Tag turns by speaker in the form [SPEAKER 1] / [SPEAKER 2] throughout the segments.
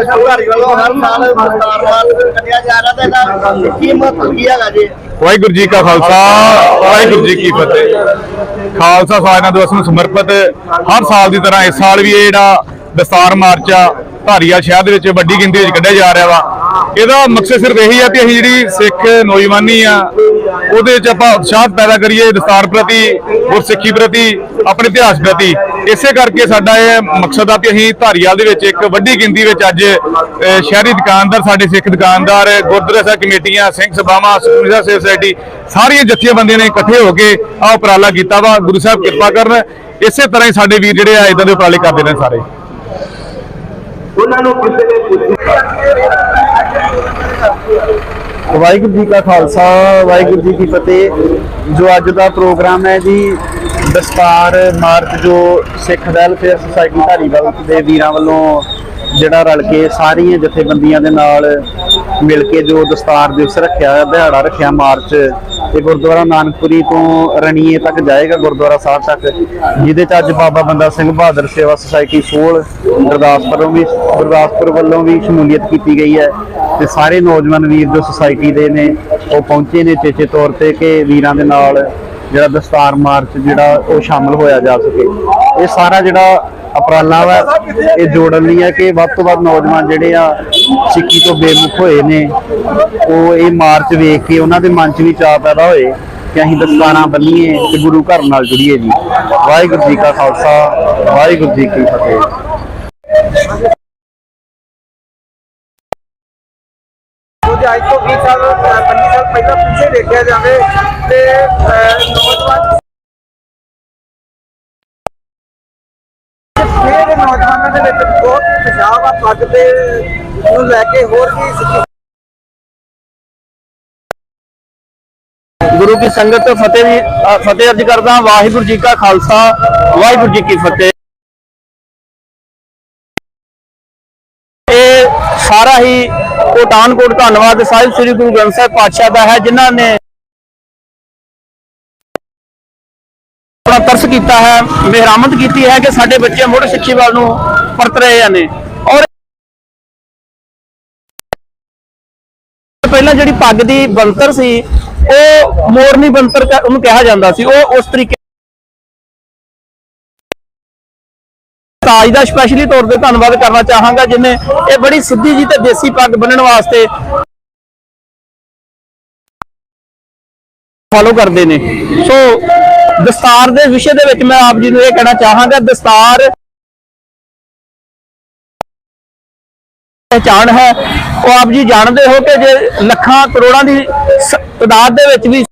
[SPEAKER 1] ਘਰ ਵੱਲੋਂ ਹਰ ਸਾਲ ਦਸਤਾਰ ਮਾਰਚ ਕੱਢਿਆ ਜਾ ਰਿਹਾ ਤੇ ਇਹਦਾ ਕੀ ਮਹੱਤਵ ਕੀ ਹੈਗਾ ਜੀ
[SPEAKER 2] ਵਾਹਿਗੁਰੂ ਜੀ ਕਾ ਖਾਲਸਾ, ਵਾਹਿਗੁਰੂ ਜੀ ਕੀ ਫਤਿਹ। ਖਾਲਸਾ ਸਾਜਨਾ ਦਿਵਸ ਨੂੰ ਸਮਰਪਿਤ ਹਰ ਸਾਲ ਦੀ ਤਰ੍ਹਾਂ ਇਸ ਸਾਲ ਵੀ ਇਹ ਜਿਹੜਾ ਦਸਤਾਰ ਮਾਰਚ ਆ ਧਾਰੀਆ ਸ਼ਹਿਰ ਦੇ ਵਿੱਚ ਵੱਡੀ ਗਿਣਤੀ ਵਿੱਚ ਕੱਢਿਆ ਜਾ ਰਿਹਾ ਵਾ। ਇਹਦਾ ਮਕਸਦ ਸਿਰਫ ਇਹੀ ਆ ਕਿ ਅਸੀਂ ਜਿਹੜੀ ਸਿੱਖ ਨੌਜਵਾਨੀ ਆ, ਉਹਦੇ ਵਿੱਚ ਆਪਾਂ ਉਤਸ਼ਾਹ ਪੈਦਾ ਕਰੀਏ ਦਸਤਾਰ ਪ੍ਰਤੀ, ਗੁਰਸਿੱਖੀ ਪ੍ਰਤੀ, ਆਪਣੇ ਇਤਿਹਾਸ ਪ੍ਰਤੀ। ਇਸੇ ਕਰਕੇ ਸਾਡਾ ਇਹ ਮਕਸਦ ਆ ਕਿ ਅਸੀਂ ਧਾਰੀਵਾਲ ਦੇ ਵਿੱਚ ਇੱਕ ਵੱਡੀ ਗਿਣਤੀ ਵਿੱਚ ਅੱਜ ਸ਼ਹਿਰੀ ਦੁਕਾਨਦਾਰ, ਸਾਡੇ ਸਿੱਖ ਦੁਕਾਨਦਾਰ, ਗੁਰਦੁਆਰਾ ਸਾਹਿਬ ਕਮੇਟੀਆਂ, ਸਿੰਘ ਸਭਾਵਾਂ ਸੁਖਮਨੀ ਸਾਹਿਬ ਸੇਵਾ ਸੁਸਾਇਟੀ, ਸਾਰੀਆਂ ਜਥੇਬੰਦੀਆਂ ਨੇ ਇਕੱਠੇ ਹੋ ਕੇ ਆਹ ਉਪਰਾਲਾ ਕੀਤਾ ਵਾ। ਗੁਰੂ ਸਾਹਿਬ ਕਿਰਪਾ ਕਰਨ। ਇਸੇ ਤਰ੍ਹਾਂ ਹੀ ਸਾਡੇ ਵੀਰ ਜਿਹੜੇ ਆ, ਇਦਾਂ ਦੇ ਉਪਰਾਲੇ ਕਰਦੇ ਨੇ ਸਾਰੇ।
[SPEAKER 1] ਉਹਨਾਂ ਨੂੰ ਕਿਸੇ ਨੇ
[SPEAKER 3] ਵਾਹਿਗੁਰੂ ਜੀ ਕਾ ਖਾਲਸਾ, ਵਾਹਿਗੁਰੂ ਜੀ ਕੀ ਫਤਿਹ। ਜੋ ਅੱਜ ਦਾ ਪ੍ਰੋਗਰਾਮ ਹੈ ਜੀ, ਦਸਤਾਰ ਮਾਰਚ ਜੋ ਸਿੱਖ ਵੈਲਫੇਅਰ ਸੁਸਾਇਟੀ ਧਾਰੀਵਾਲ ਦੇ ਵੀਰਾਂ ਵੱਲੋਂ ਜਿਹੜਾ ਰਲ ਕੇ ਸਾਰੀਆਂ ਜਥੇਬੰਦੀਆਂ ਦੇ ਨਾਲ ਮਿਲ ਕੇ ਜੋ ਦਸਤਾਰ ਦਿਵਸ ਰੱਖਿਆ, ਦਿਹਾੜਾ ਰੱਖਿਆ ਮਾਰਚ ਤੇ ਗੁਰਦੁਆਰਾ ਨਾਨਕਪੁਰੀ ਤੋਂ ਰਣੀਏ ਤੱਕ ਜਾਏਗਾ ਗੁਰਦੁਆਰਾ ਸਾਹਿਬ ਤੱਕ, ਜਿਹਦੇ ਚ ਅੱਜ ਬਾਬਾ ਬੰਦਾ ਸਿੰਘ ਬਹਾਦਰ ਸੇਵਾ ਸੁਸਾਇਟੀ ਸੋਲ, ਗੁਰਦਾਸਪੁਰੋਂ ਵੀ, ਗੁਰਦਾਸਪੁਰ ਵੱਲੋਂ ਵੀ ਸ਼ਮੂਲੀਅਤ ਕੀਤੀ ਗਈ ਹੈ ਤੇ ਸਾਰੇ ਨੌਜਵਾਨ ਵੀਰ ਜੋ ਸੁਸਾਇਟੀ ਦੇ ਨੇ, ਉਹ ਪਹੁੰਚੇ ਨੇ ਚੇਚੇ ਤੌਰ ਤੇ ਕਿ ਵੀਰਾਂ ਦੇ ਨਾਲ ਜਿਹੜਾ ਦਸਤਾਰ ਮਾਰਚ ਜਿਹੜਾ ਉਹ ਸ਼ਾਮਲ ਹੋਇਆ ਜਾ ਸਕੇ। ਇਹ ਸਾਰਾ ਜਿਹੜਾ ਉਪਰਾਲਾ ਵਾ, ਇਹ ਜੋੜਨ ਲਈ ਹੈ ਕਿ ਵੱਧ ਤੋਂ ਵੱਧ ਨੌਜਵਾਨ ਜਿਹੜੇ ਆ ਸਿੱਖੀ ਤੋਂ ਬੇਮੁਖ ਹੋਏ ਨੇ, ਉਹ ਇਹ ਮਾਰਚ ਵੇਖ ਕੇ ਉਹਨਾਂ ਦੇ ਮਨ 'ਚ ਵੀ ਚਾਅ ਪੈਦਾ ਹੋਏ ਕਿ ਅਸੀਂ ਦਸਤਾਰਾਂ ਬੰਨੀਏ ਤੇ ਗੁਰੂ ਘਰ ਨਾਲ ਜੁੜੀਏ ਜੀ। ਵਾਹਿਗੁਰੂ ਜੀ ਕਾ ਖਾਲਸਾ, ਵਾਹਿਗੁਰੂ ਜੀ ਕੀ ਫਤਿਹ।
[SPEAKER 1] ਅੱਜ ਤੋਂ 20 ਸਾਲ ਪਹਿਲਾਂ ਪਿੱਛੇ ਦੇਖਿਆ ਜਾਵੇ ਤੇ ਨੌਜਵਾਨ ਜਿਹੜੇ ਨੌਜਵਾਨਾਂ ਦੇ ਵਿੱਚ ਬਹੁਤ ਖਿਆਲ ਆ, ਪੱਗ ਦੇ ਨੂੰ ਲੈ ਕੇ ਹੋਰ ਵੀ
[SPEAKER 3] ਗੁਰੂ ਕੀ ਸੰਗਤ ਫਤਿਹ ਵੀ ਫਤਿਹ ਅਰਜ ਕਰਦਾ, ਵਾਹਿਗੁਰੂ ਜੀ ਕਾ ਖਾਲਸਾ, ਵਾਹਿਗੁਰੂ ਜੀ ਕੀ ਫਤਿਹ। ਇਹ ਸਾਰਾ ਹੀ ਕੋਟਾਨ ਧੰਨਵਾਦ। ਸਾਹਿਬ ਸ੍ਰੀ ਗੁਰੂ ਗ੍ਰੰਥ ਸਾਹਿਬ ਪਾਤਸ਼ਾਹ ਦਾ ਹੈ, ਜਿਨ੍ਹਾਂ ਨੇ ਆਪਣਾ ਤਰਸ ਕੀਤਾ ਹੈ, ਮਿਹਰਾਮਤ ਕੀਤੀ ਹੈ ਕਿ ਸਾਡੇ ਬੱਚੇ ਮੁੜ ਸਿੱਖੀ ਵੱਲ ਨੂੰ ਪਰਤ ਰਹੇ ਨੇ। ਔਰ ਪਹਿਲਾਂ ਜਿਹੜੀ ਪੱਗ ਦੀ ਬੰਤਰ ਸੀ, ਉਹ ਮੋਰਨੀ ਬੰਤਰ ਉਹਨੂੰ ਕਿਹਾ ਜਾਂਦਾ ਸੀ। ਉਹ ਉਸ ਤਰੀਕੇ ਤਾਜ ਦਾ ਸਪੈਸ਼ਲੀ ਤੌਰ ਤੇ ਧੰਨਵਾਦ ਕਰਨਾ ਚਾਹਾਂਗਾ ਜਿਨੇ ਇਹ ਬੜੀ ਸਿੱਧੀ ਜੀ ਤੇ ਦੇਸੀ ਪੱਗ ਬੰਨਣ ਵਾਸਤੇ ਫਾਲੋ ਕਰਦੇ ਨੇ। ਸੋ ਦਸਤਾਰ ਦੇ ਵਿਸ਼ੇ ਦੇ ਵਿੱਚ ਮੈਂ ਆਪ ਜੀ ਨੂੰ ਇਹ ਕਹਿਣਾ ਚਾਹਾਂਗਾ, ਦਸਤਾਰ ਪਹਿਚਾਣ ਹੈ। ਉਹ ਆਪ ਜੀ ਜਾਣਦੇ ਹੋ ਕਿ ਜੇ ਲੱਖਾਂ ਕਰੋੜਾਂ ਦੀ ਸ- ਤਾਦਾਦ ਦੇ ਵਿੱਚ ਵੀ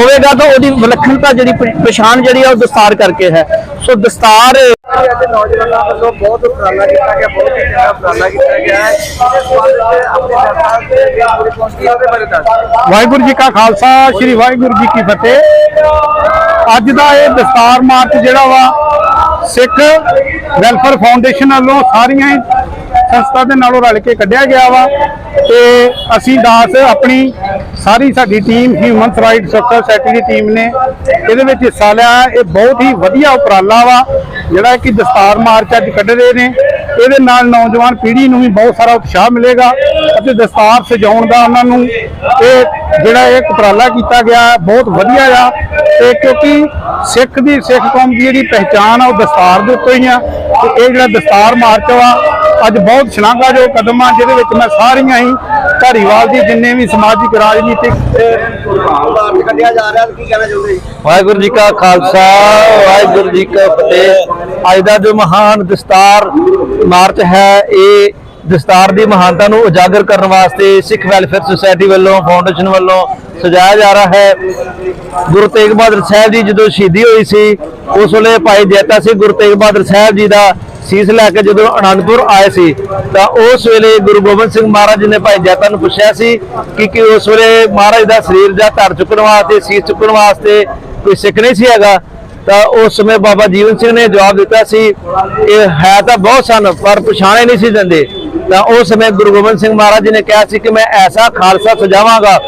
[SPEAKER 3] ਹੋਵੇਗਾ ਤਾਂ ਉਹਦੀ ਵਿਲੱਖਣਤਾ ਜਿਹੜੀ ਪਛਾਣ ਜਿਹੜੀ ਆ ਉਹ ਦਸਤਾਰ ਕਰਕੇ ਹੈ। ਸੋ ਦਸਤਾਰ
[SPEAKER 1] ਅੱਜ ਨੌਜਵਾਨਾਂ ਵੱਲੋਂ ਬਹੁਤ ਉਪਰਾਲਾ ਕੀਤਾ ਗਿਆ ਹੀ ਚੰਗਾ ਉਪਰਾਲਾ ਕੀਤਾ ਗਿਆ ਹੈ।
[SPEAKER 2] ਵਾਹਿਗੁਰੂ ਜੀ ਕਾ ਖਾਲਸਾ ਸ੍ਰੀ ਵਾਹਿਗੁਰੂ ਜੀ ਕੀ ਫਤਿਹ। ਅੱਜ ਦਾ ਇਹ ਦਸਤਾਰ ਮਾਰਚ ਜਿਹੜਾ ਵਾ ਸਿੱਖ ਵੈਲਫੇਅਰ ਫਾਊਂਡੇਸ਼ਨ ਵੱਲੋਂ ਸਾਰੀਆਂ ਸੰਸਥਾ ਦੇ ਨਾਲੋਂ ਰਲ ਕੇ ਕੱਢਿਆ ਗਿਆ ਵਾ। ਤੇ ਅਸੀਂ ਦਾਸ ਆਪਣੀ ਸਾਰੀ ਸਾਡੀ ਟੀਮ ਹਿਊਮਨ ਰਾਈਟਸ ਸੋਸਾਇਟੀ ਦੀ ਟੀਮ ਨੇ ਇਹਦੇ ਵਿੱਚ ਹਿੱਸਾ ਲਿਆ। ਇਹ ਬਹੁਤ ਹੀ ਵਧੀਆ ਉਪਰਾਲਾ ਵਾ ਜਿਹੜਾ ਕਿ ਦਸਤਾਰ ਮਾਰਚ ਅੱਜ ਕੱਢ ਰਹੇ ਨੇ। ਇਹਦੇ ਨਾਲ ਨੌਜਵਾਨ ਪੀੜ੍ਹੀ ਨੂੰ ਵੀ ਬਹੁਤ ਸਾਰਾ ਉਤਸ਼ਾਹ ਮਿਲੇਗਾ ਅਤੇ ਦਸਤਾਰ ਸਜਾਉਣ ਦਾ ਉਹਨਾਂ ਨੂੰ ਇਹ ਜਿਹੜਾ ਇਹ ਉਪਰਾਲਾ ਕੀਤਾ ਗਿਆ ਹੈ, ਬਹੁਤ ਵਧੀਆ ਆ। ਤੇ ਕਿਉਂਕਿ ਸਿੱਖ ਦੀ ਸਿੱਖ ਕੌਮ ਦੀ ਜਿਹੜੀ ਪਹਿਚਾਣ ਆ ਉਹ ਦਸਤਾਰ ਦੇ ਉੱਤੇ ਹੀ ਆ। ਤੇ ਇਹ ਜਿਹੜਾ ਦਸਤਾਰ ਮਾਰਚ ਵਾ ਅੱਜ ਬਹੁਤ ਸ਼ਲਾਘਾ ਜੋ ਕਦਮ ਆ ਜਿਹਦੇ ਵਿੱਚ ਮੈਂ ਸਾਰੀਆਂ ਹੀ ਧਾਰੀਵਾਲ ਦੀ ਜਿੰਨੇ ਵੀ ਸਮਾਜਿਕ, ਰਾਜਨੀਤਿਕ
[SPEAKER 1] ਕੱਢਿਆ ਜਾ ਰਿਹਾ ਕੀ ਕਹਿਣਾ ਚਾਹੁੰਦੇ
[SPEAKER 3] ਵਾਹਿਗੁਰੂ ਜੀ ਕਾ ਖਾਲਸਾ, ਵਾਹਿਗੁਰੂ ਜੀ ਕਾ ਫਤਿਹ। ਅੱਜ ਦਾ ਜੋ ਮਹਾਨ ਦਸਤਾਰ ਮਾਰਚ ਹੈ, ਇਹ ਦਸਤਾਰ ਦੀ ਮਹਾਨਤਾ ਨੂੰ ਉਜਾਗਰ ਕਰਨ ਵਾਸਤੇ ਸਿੱਖ ਵੈਲਫੇਅਰ ਸੁਸਾਇਟੀ ਵੱਲੋਂ, ਫਾਊਂਡੇਸ਼ਨ ਵੱਲੋਂ ਸਜਾਇਆ ਜਾ ਰਿਹਾ ਹੈ। ਗੁਰੂ ਤੇਗ ਬਹਾਦਰ ਸਾਹਿਬ ਦੀ ਜਦੋਂ ਸ਼ਹੀਦੀ ਹੋਈ ਸੀ, ਉਸ ਵੇਲੇ ਭਾਈ ਜੈਤਾ ਸਿੰਘ ਗੁਰੂ ਤੇਗ ਬਹਾਦਰ ਸਾਹਿਬ ਜੀ ਦਾ ਸੀਸ ਲੈ ਕੇ ਜਦੋਂ ਅਨੰਦਪੁਰ ਆਏ ਸੀ, ਤਾਂ ਉਸ ਵੇਲੇ ਗੁਰੂ ਗੋਬਿੰਦ ਸਿੰਘ ਮਹਾਰਾਜ ਜੀ ਨੇ ਭਾਈ ਜੈਤਾ ਨੂੰ ਪੁੱਛਿਆ ਸੀ ਕਿ ਕਿ ਉਸ ਵੇਲੇ ਮਹਾਰਾਜ ਦਾ ਸਰੀਰ ਜਾਂ ਧੜ ਚੁੱਕਣ ਵਾਸਤੇ, ਸੀਸ ਚੁੱਕਣ ਵਾਸਤੇ ਕੋਈ ਸਿੱਖ ਨਹੀਂ ਸੀ ਹੈਗਾ? ਤਾਂ ਉਸ ਸਮੇਂ ਬਾਬਾ ਜੀਵਨ ਸਿੰਘ ਨੇ ਜਵਾਬ ਦਿੱਤਾ ਸੀ, ਇਹ ਹੈ ਤਾਂ ਬਹੁਤ ਸਨ, ਪਰ ਪਛਾਣੇ ਨਹੀਂ ਸੀ ਦਿੰਦੇ। ਤਾਂ ਉਸ ਸਮੇਂ ਗੁਰੂ ਗੋਬਿੰਦ ਸਿੰਘ ਮਹਾਰਾਜ ਜੀ ਨੇ ਕਿਹਾ ਸੀ ਕਿ ਮੈਂ ਐਸਾ ਖਾਲਸਾ ਸਜਾਵਾਂਗਾ,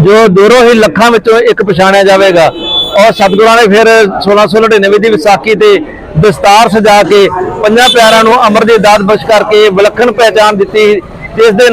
[SPEAKER 3] ਜੋ ਦੂਰੋਂ ਹੀ ਲੱਖਾਂ ਵਿੱਚੋਂ ਇੱਕ ਪਛਾਣਿਆ ਜਾਵੇਗਾ। ਔਰ ਸਤਿਗੁਰਾਂ ਨੇ ਫਿਰ 1699 ਦੀ ਵਿਸਾਖੀ ਤੇ ਦਸਤਾਰ ਸਜਾ ਕੇ ਪੰਜਾਂ ਪਿਆਰਾਂ ਨੂੰ ਅਮਰ ਦੇ ਦਾਤ ਬਖਸ਼ ਕਰਕੇ ਵਿਲੱਖਣ ਪਹਿਚਾਨ ਦਿੱਤੀ, ਜਿਸ ਦੇ